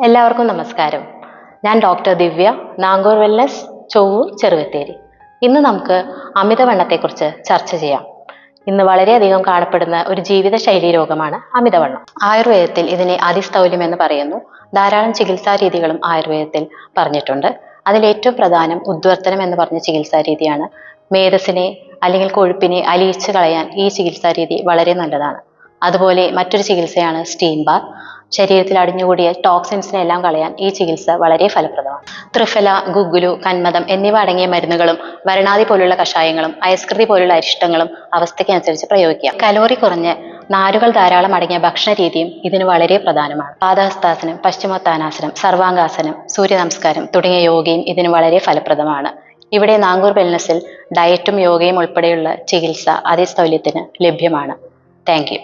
എല്ലാവർക്കും നമസ്കാരം. ഞാൻ ഡോക്ടർ ദിവ്യ നാംഗൂർ വെല്ലസ് ചൊവ്വൂർ ചെറുവത്തേരി. ഇന്ന് നമുക്ക് അമിതവണ്ണത്തെക്കുറിച്ച് ചർച്ച ചെയ്യാം. ഇന്ന് വളരെയധികം കാണപ്പെടുന്ന ഒരു ജീവിതശൈലി രോഗമാണ് അമിതവണ്ണം. ആയുർവേദത്തിൽ ഇതിനെ അതിസ്ഥൗല്യം എന്ന് പറയുന്നു. ധാരാളം ചികിത്സാ രീതികളും ആയുർവേദത്തിൽ പറഞ്ഞിട്ടുണ്ട്. അതിൽ ഏറ്റവും പ്രധാനം ഉദ്വർത്തനം എന്ന് പറഞ്ഞ ചികിത്സാ രീതിയാണ്. മേധസ്സിനെ അല്ലെങ്കിൽ കൊഴുപ്പിനെ അലിയിച്ചു കളയാൻ ഈ ചികിത്സാ രീതി വളരെ നല്ലതാണ്. അതുപോലെ മറ്റൊരു ചികിത്സയാണ് സ്റ്റീം ബാർ ശരീരത്തിൽ അടിഞ്ഞുകൂടിയ ടോക്സിൻസിനെ എല്ലാം കളയാൻ ഈ ചികിത്സ വളരെ ഫലപ്രദമാണ്. ത്രിഫല ഗുഗുലു കന്മദം എന്നിവ അടങ്ങിയ മരുന്നുകളും വരണാതി പോലുള്ള കഷായങ്ങളും അയസ്കൃതി പോലുള്ള അരിഷ്ടങ്ങളും അവസ്ഥയ്ക്കനുസരിച്ച് പ്രയോഗിക്കാം. കലോറി കുറഞ്ഞ് നാരുകൾ ധാരാളം അടങ്ങിയ ഭക്ഷണ രീതിയും ഇതിന് വളരെ പ്രധാനമാണ്. പാദഹസ്താസനം പശ്ചിമോത്താനാസനം സർവാംഗാസനം സൂര്യ നമസ്കാരം തുടങ്ങിയ യോഗയും ഇതിന് വളരെ ഫലപ്രദമാണ്. ഇവിടെ നാങ്കൂർ വെൽനസിൽ ഡയറ്റും യോഗയും ഉൾപ്പെടെയുള്ള ചികിത്സ അതേ സ്ഥൗല്യത്തിന് ലഭ്യമാണ്. താങ്ക്